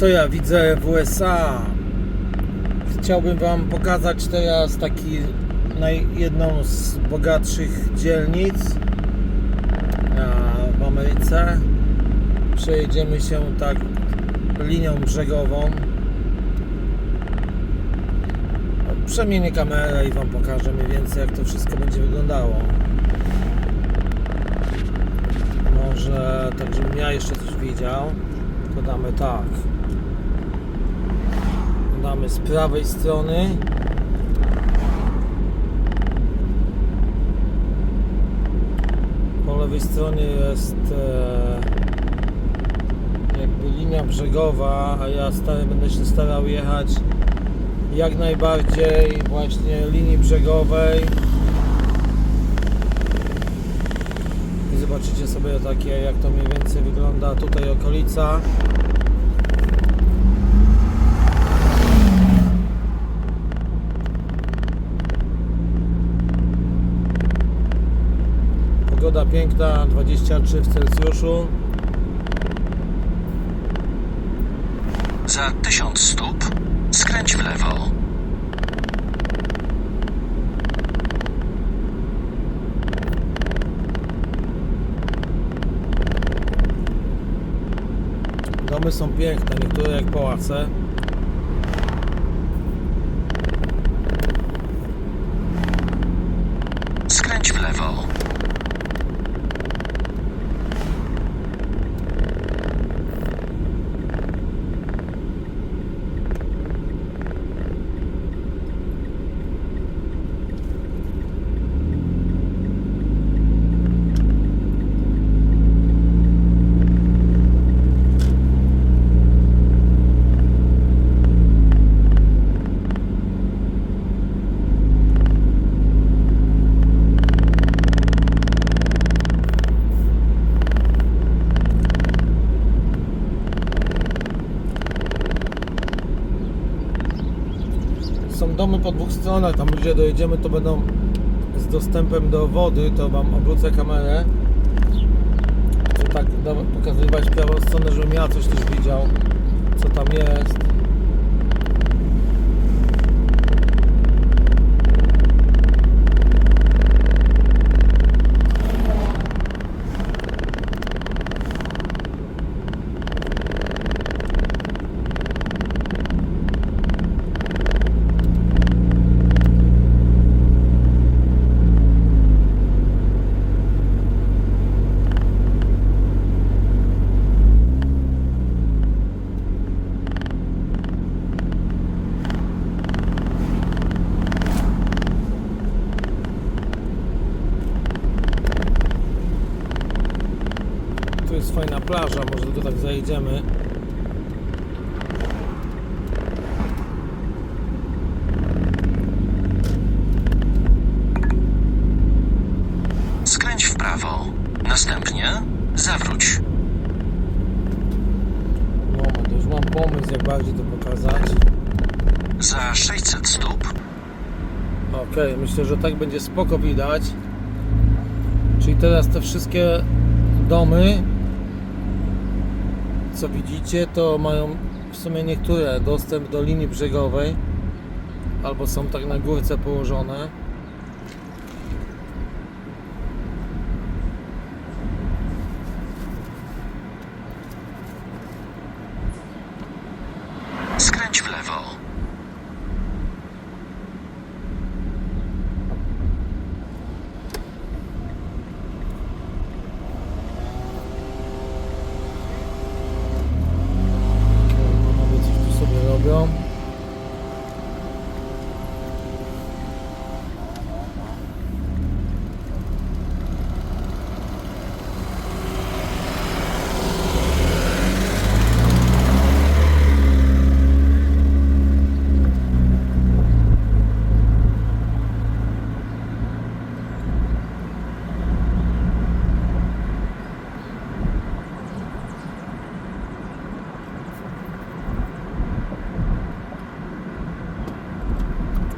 co ja widzę w USA? Chciałbym Wam pokazać teraz taki jedną z bogatszych dzielnic w Ameryce. Przejedziemy się tak linią brzegową. Przemienię kamerę i Wam pokażę mniej więcej jak to wszystko będzie wyglądało. Może tak, żebym ja jeszcze coś widział, to damy tak. Damy z prawej strony. Po lewej stronie jest e, jakby linia brzegowa, a ja stary, będę się starał jechać jak najbardziej właśnie linii brzegowej. I zobaczycie sobie takie jak to mniej więcej wygląda tutaj okolica. Pogoda piękna, 23 w Celsjuszu. Za 1000 stóp skręć w lewo. Domy są piękne, niektóre jak pałace. Skręć w lewo. Domy po dwóch stronach, tam gdzie dojedziemy to będą z dostępem do wody, to Wam obrócę kamerę. Tak pokazywać prawą stronę, żebym ja coś też widział, co tam jest. Tu jest fajna plaża, może tu zajedziemy. Skręć w prawo. Następnie zawróć. Moment, już mam pomysł jak bardziej to pokazać. Za 600 stóp Okej, myślę, że tak będzie spoko widać. Czyli teraz te wszystkie domy, co widzicie, to mają w sumie niektóre dostęp do linii brzegowej, albo są tak na górce położone. skręć w lewo. Panowie coś tu sobie robią.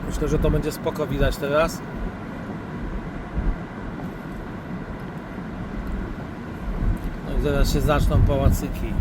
Myślę, że to będzie spoko widać teraz. No i się zaczną pałacyki.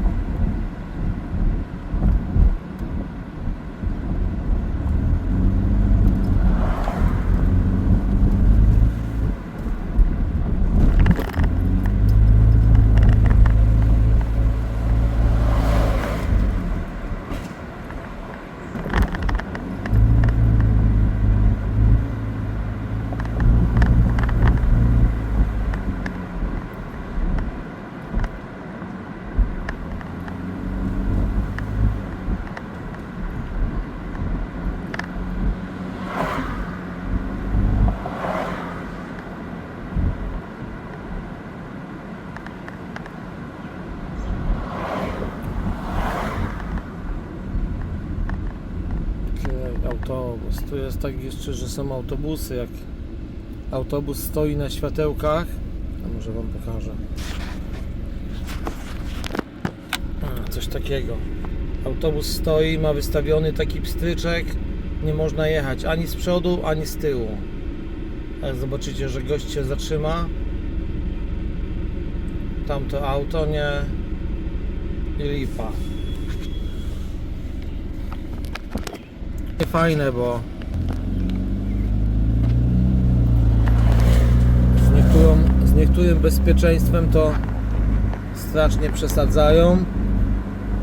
Tu jest tak jeszcze, że są autobusy. Jak autobus stoi na światełkach, a może Wam pokażę. Coś takiego. Autobus stoi, ma wystawiony taki pstryczek. Nie można jechać ani z przodu, ani z tyłu. Jak zobaczycie, że gość się zatrzyma, tamto auto nie i lipa. Fajne, bo z, niektórą, z niektórym bezpieczeństwem to strasznie przesadzają.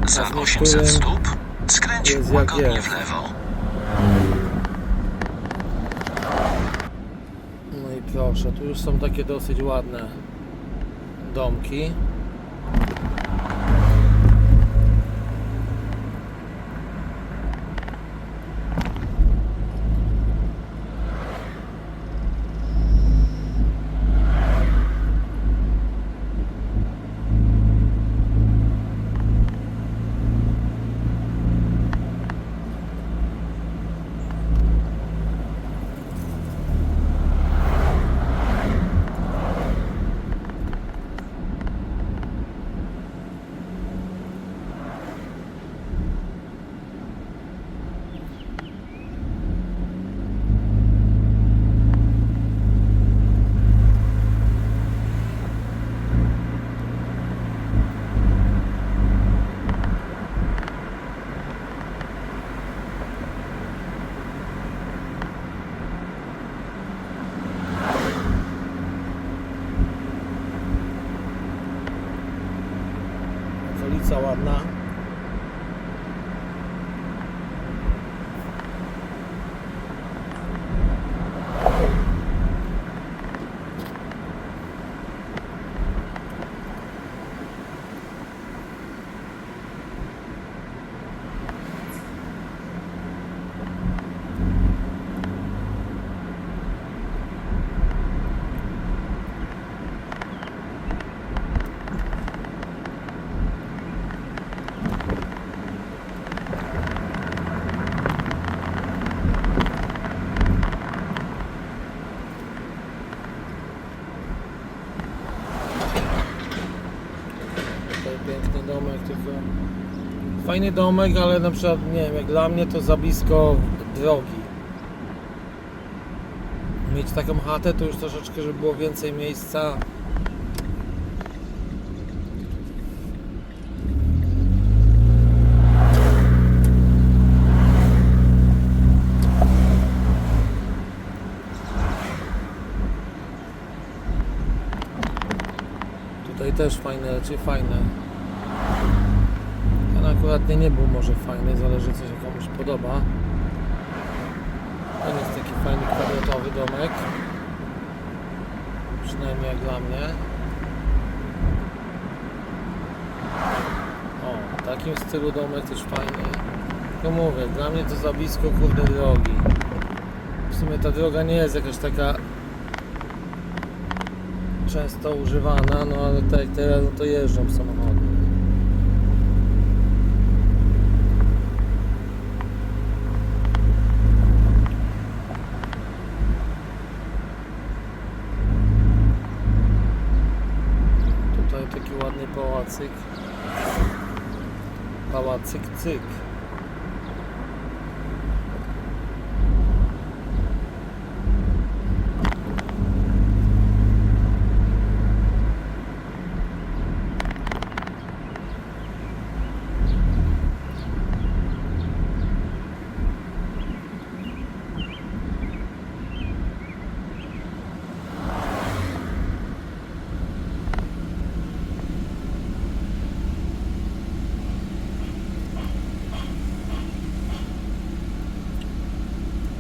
Za A z 800 niektórym stóp skręć łagodnie w lewo. No i proszę, tu już są takie dosyć ładne domki. Fajny domek, ale na przykład nie wiem, jak dla mnie to za blisko drogi. Mieć taką chatę to już troszeczkę, żeby było więcej miejsca. Tutaj też fajne, czy fajne. Akurat nie, nie był może fajny, zależy co się komuś podoba. Ten jest taki fajny kwadratowy domek. Przynajmniej jak dla mnie. O, w takim stylu domek też fajny. Tylko mówię, dla mnie to za blisko kurde drogi. W sumie ta droga nie jest jakaś taka często używana, no ale tak teraz no to jeżdżą samochody. Tutaj taki ładny pałacyk. Pałacyk cyk.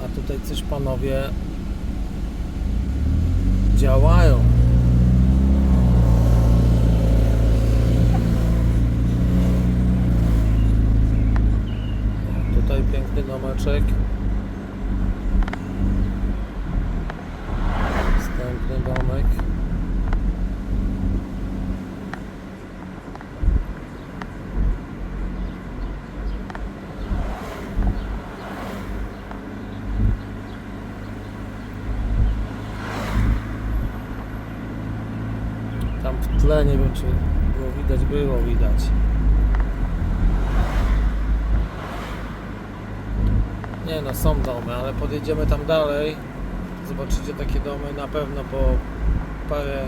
A tutaj coś panowie działają. Tutaj piękny domeczek. Następny domek. Nie wiem czy było widać, było widać. Nie no, są domy, ale podjedziemy tam dalej. Zobaczycie takie domy na pewno po parę,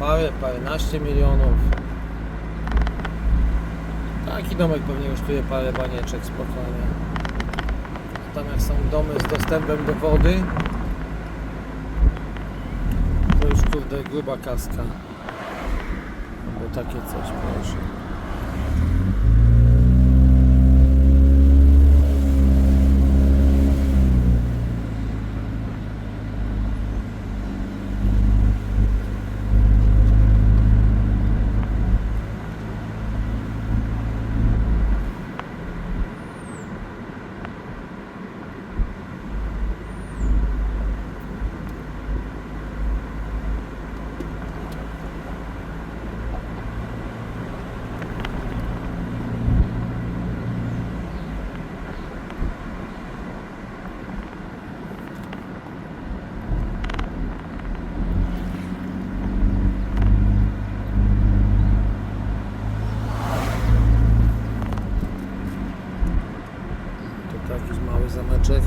parę, paręnaście milionów. Taki domek pewnie kosztuje parę banieczek spokojnie. Tam jak są domy z dostępem do wody, to już kurde gruba kaska. Takie coś, proszę. Tutaj jakiś mały zameczek.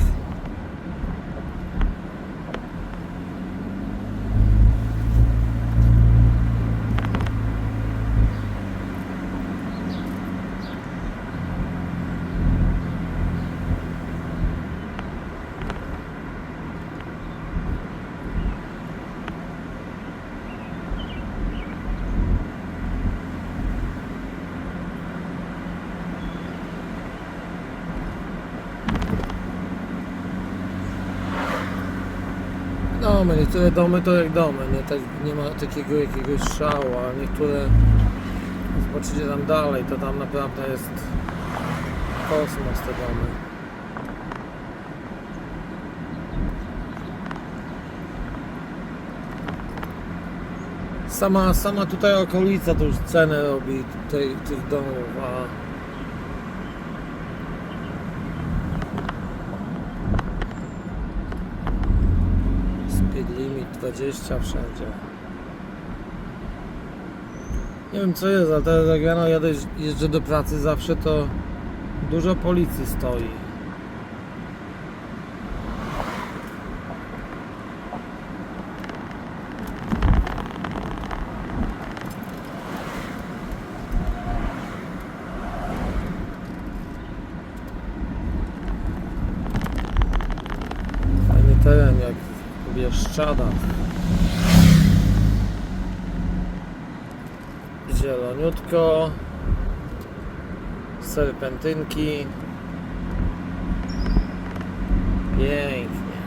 Domy, niektóre domy to jak domy, nie, tak, nie ma takiego jakiegoś szału, a niektóre zobaczycie tam dalej, to tam naprawdę jest kosmos te domy. Sama, sama tutaj okolica to już cenę robi tej, tych domów, a 120 wszędzie. Nie wiem co jest, ale teraz jak rano jadę, jeżdżę do pracy zawsze, to dużo policji stoi. Fajny teren jak Bieszczada. Zieloniutko. Serpentynki. Pięknie.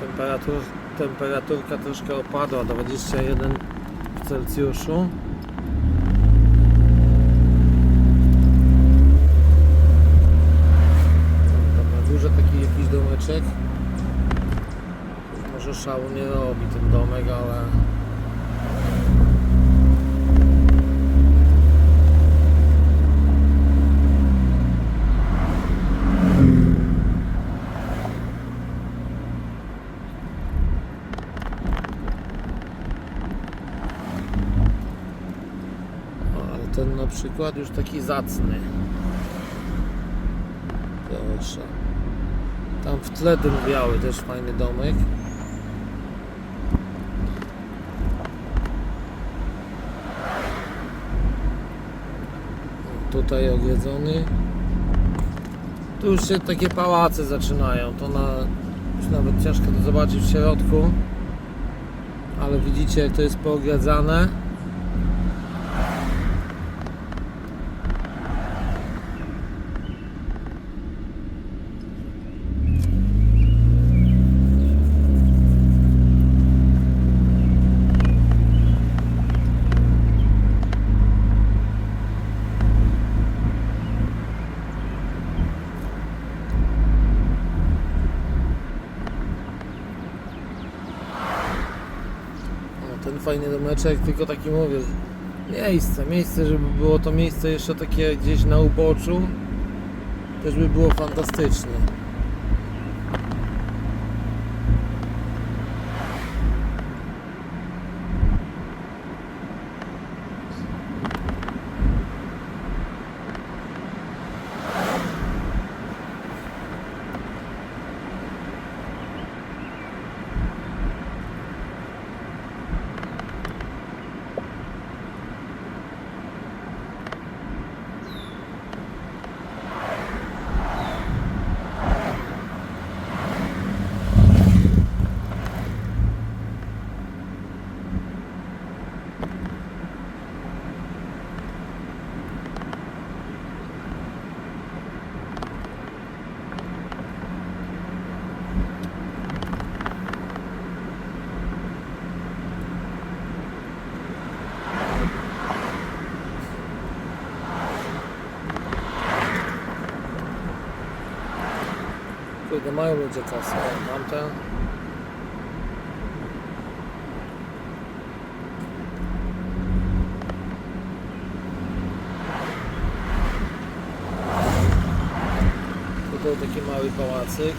Temperatur, temperaturka troszkę opadła, 21 w Celsjuszu. Na górze taki jakiś domeczek. Może szału nie robi ten domek, ale... O, ale ten na przykład już taki zacny. Proszę. Tam w tle ten biały też fajny domek. Tutaj odjedzony. Tu już się takie pałace zaczynają. To na, już nawet ciężko to zobaczyć w środku. Ale widzicie jak to jest poogrodzane. O, ten fajny domeczek, tylko taki mówię, miejsce, miejsce, żeby było to miejsce jeszcze takie gdzieś na uboczu, też by było fantastycznie. Kurde, mają ludzie kasę. O, Tamten. Tutaj taki mały pałacyk.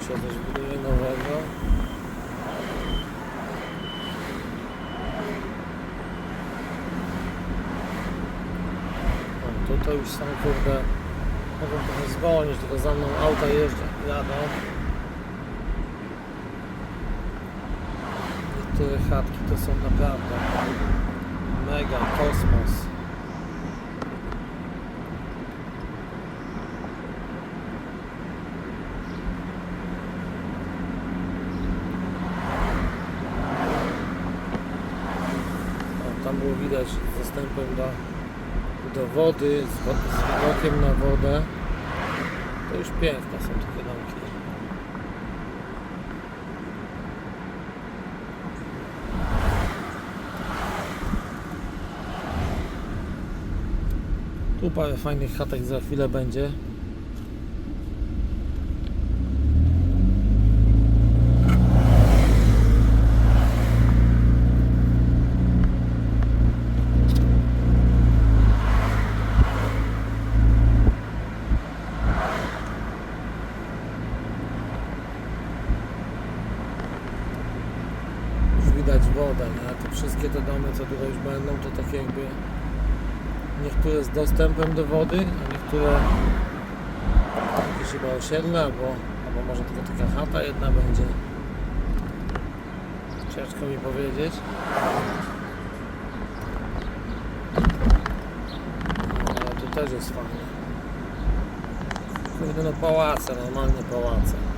Tu się coś buduje nowego. Już są kurde. Mogą trochę zwolnić, tylko za mną auta jeżdżą, jadą. Niektóre chatki to są naprawdę mega kosmos. Tam było widać z dostępem do, wody, z, z widokiem na wodę. To już piękne są takie domki. Tu parę fajnych chatek za chwilę będzie. Już widać wodę, nie? Te wszystkie te domy, co tutaj to takie jakby niektóre z dostępem do wody, a niektóre jakieś chyba osiedle, albo, albo może tylko taka chata jedna będzie. Ciężko mi powiedzieć. Ale tu też jest fajnie. Kurde, no pałace, normalnie pałace.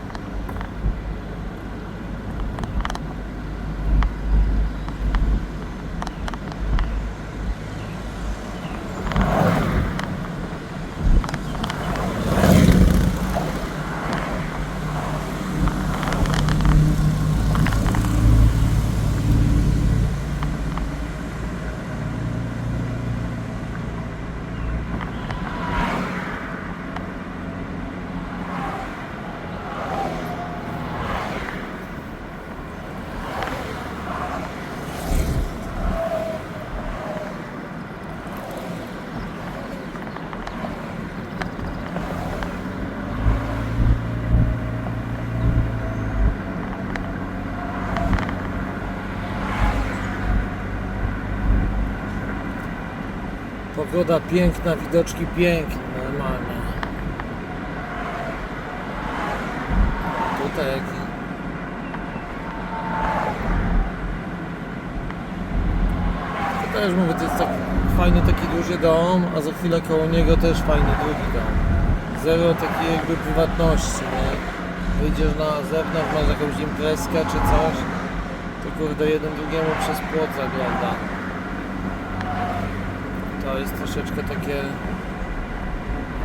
Pogoda piękna, widoczki piękne, normalnie. Tutaj jaki... To też mówię, to jest tak fajny taki duży dom, a za chwilę koło niego też fajny drugi dom. Zero takiej jakby prywatności, nie? Wyjdziesz na zewnątrz, masz jakąś imprezkę czy coś, to kurde jeden drugiemu przez płot zagląda. To jest troszeczkę takie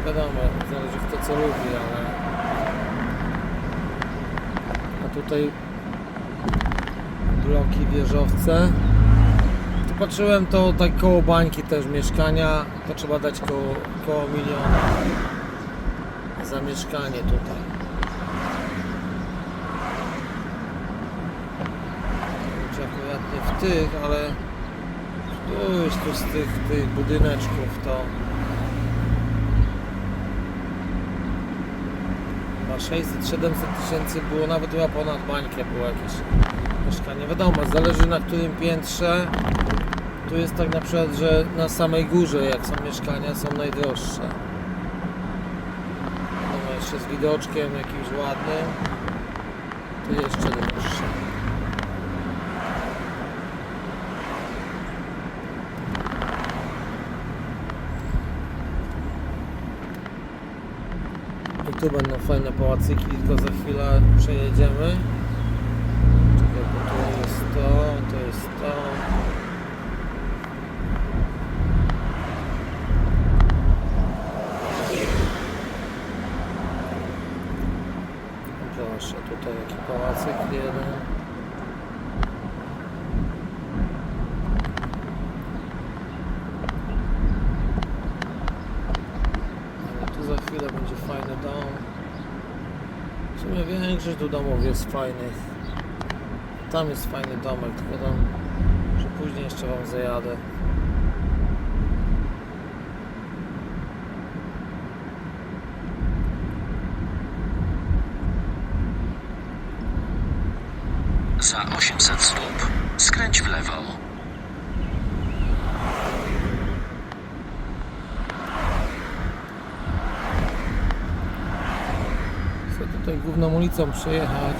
wiadomo, zależy kto co lubi, ale a tutaj bloki, wieżowce. Tu patrzyłem to tak koło bańki też mieszkania to trzeba dać koło, koło miliona za mieszkanie tutaj. Czy akurat nie w tych, ale któryś tu z tych, tych budyneczków to chyba 600-700 tysięcy było, nawet chyba ponad bańkę było jakieś mieszkanie. Wiadomo, zależy na którym piętrze. Tu jest tak na przykład, że na samej górze jak są mieszkania są najdroższe. Wiadomo, jeszcze z widoczkiem jakimś ładnym, to jeszcze droższe. I tu będą fajne pałacyki, tylko za chwilę przejedziemy. Czekaj, bo tu jest to, to jest to. Proszę, tutaj jaki pałacyk jeden. Ale tu za chwilę będzie fajny dom. W sumie większość tu domów jest fajnych. Tam jest fajny domek, tylko tam, że później jeszcze wam zajadę. Za 800 stóp skręć w lewo. Chcę tutaj główną ulicą przejechać.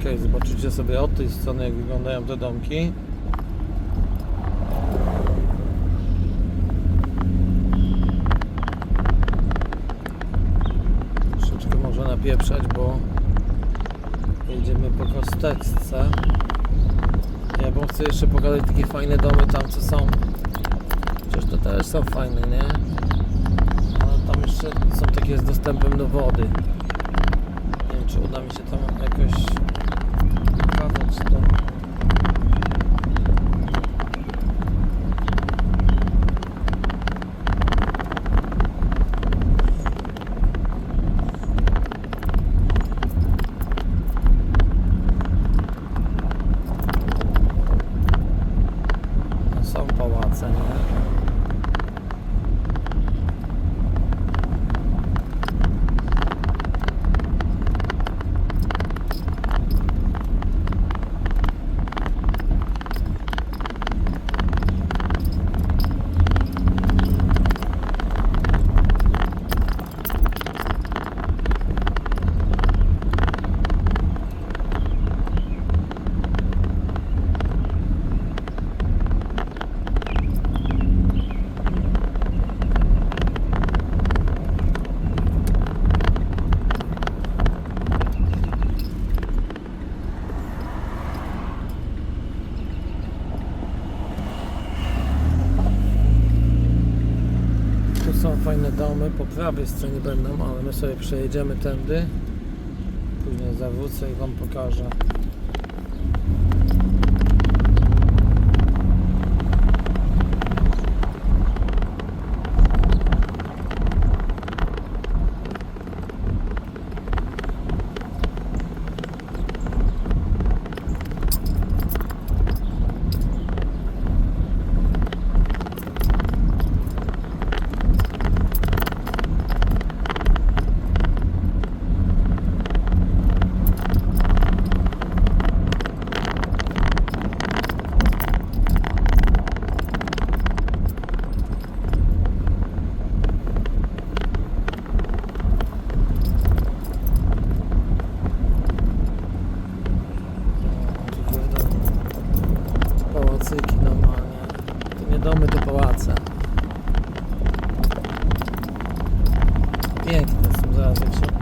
Ok, zobaczycie sobie od tej strony jak wyglądają te domki. Troszeczkę może napieprzać, bo jedziemy po kosteczce. Ja bym chcę jeszcze pokazać takie fajne domy tam co są też są fajne, nie? Ale tam jeszcze są takie z dostępem do wody. Nie wiem, czy uda mi się tam jakoś pokazać to. No, Są pałace, nie? Tu są fajne domy, po prawej stronie będą, ale my sobie przejedziemy tędy. Później zawrócę i Wam pokażę. Tu będą pałacyki normalnie. To nie domy, to pałace. Piękne są zaraz jak się...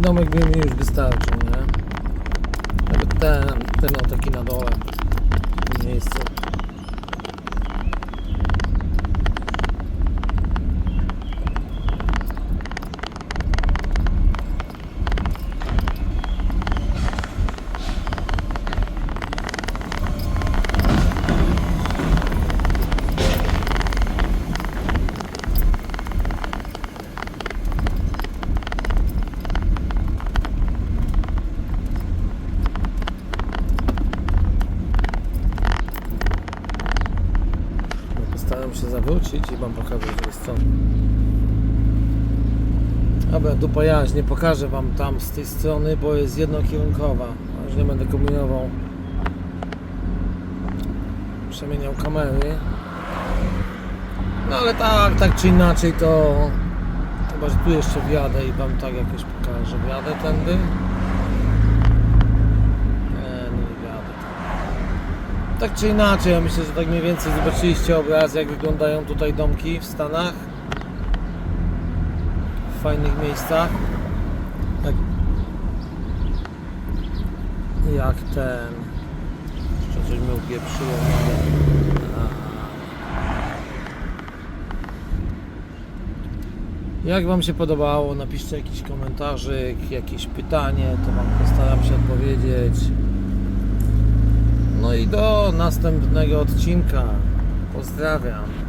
Taki domek by mi już wystarczył, nie? Nawet ten, ten o taki na dole w wam pokażę z drugiej strony. Dobra, dupa jaźń, nie pokażę wam tam z tej strony, bo jest jednokierunkowa. Już nie będę kombinował. Przemieniał kamery. No ale tak, tak czy inaczej to... Chyba, że tu jeszcze wjadę i wam tak jakoś pokażę. Wjadę tędy. Nie, nie wjadę. Tak czy inaczej, ja myślę, że tak mniej więcej zobaczyliście obraz, jak wyglądają tutaj domki w Stanach. W fajnych miejscach. Tak. Jak ten. Jeszcze coś mi upieprzyło. Jak Wam się podobało, napiszcie jakiś komentarzyk, jakieś pytanie, to Wam postaram się odpowiedzieć. No i do następnego odcinka. Pozdrawiam.